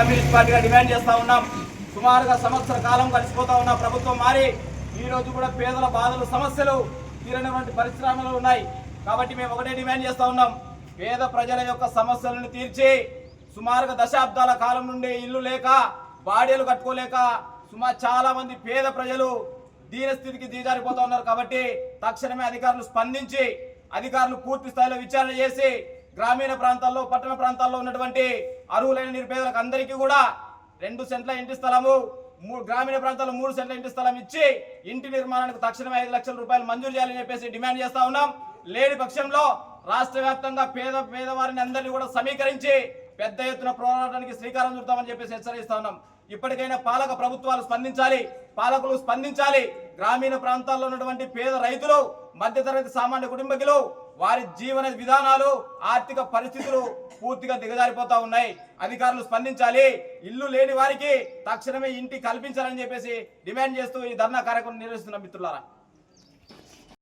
Communist పార్టీగా demand చేస్తూ ఉన్నాం. సుమారుగా సంవత్సర కాలం కలిసిపోతా ఉన్న ప్రభుత్వం మారి ఈరోజు కూడా పేదల బాధలు సమస్యలు తీరనటువంటి పరిశ్రమలు ఉన్నాయి. కాబట్టి మేము ఒకటే డిమాండ్ చేస్తూ ఉన్నాం. పేద ప్రజల యొక్క సమస్యలను తీర్చి సుమారుగా దశాబ్దాల కాలం నుండి ఇల్లు లేక బాడీలు కట్టుకోలేక సుమారు చాలా మంది పేద ప్రజలు దీనస్థితికి దిగజారిపోతా ఉన్నారు. కాబట్టి తక్షణమే అధికారులు స్పందించి అధికారులు పూర్తి స్థాయిలో విచారణ చేసి గ్రామీణ ప్రాంతాల్లో పట్టణ ప్రాంతాల్లో ఉన్నటువంటి అర్హులైన నిరుపేదలకు అందరికీ కూడా రెండు సెంట్ల ఇంటి స్థలము మూడు గ్రామీణ ప్రాంతాల్లో మూడు సెంట్ల ఇంటి స్థలం ఇచ్చి ఇంటి నిర్మాణానికి తక్షణమే ఐదు లక్షల రూపాయలు మంజూరు చేయాలని చెప్పేసి డిమాండ్ చేస్తా ఉన్నాం. లేని పక్షంలో రాష్ట్ర వ్యాప్తంగా పేద పేదవారిని అందరినీ కూడా సమీకరించి పెద్ద ఎత్తున పోరాటానికి శ్రీకారం చుడతామని చెప్పేసి హెచ్చరిస్తా ఉన్నాం. ఇప్పటికైనా పాలక ప్రభుత్వాలు స్పందించాలి పాలకులు స్పందించాలి. గ్రామీణ ప్రాంతాల్లో ఉన్నటువంటి పేద రైతులు మధ్యతరగతి సామాన్య కుటుంబకులు వారి జీవన విధానాలు ఆర్థిక పరిస్థితులు పూర్తిగా దిగజారిపోతా ఉన్నాయి. అధికారులు స్పందించాలి. ఇల్లు లేని వారికి తక్షణమే ఇంటి కల్పించాలని చెప్పేసి డిమాండ్ చేస్తూ ఈ ధర్నా కార్యక్రమం నిర్వహిస్తున్న మిత్రులారా.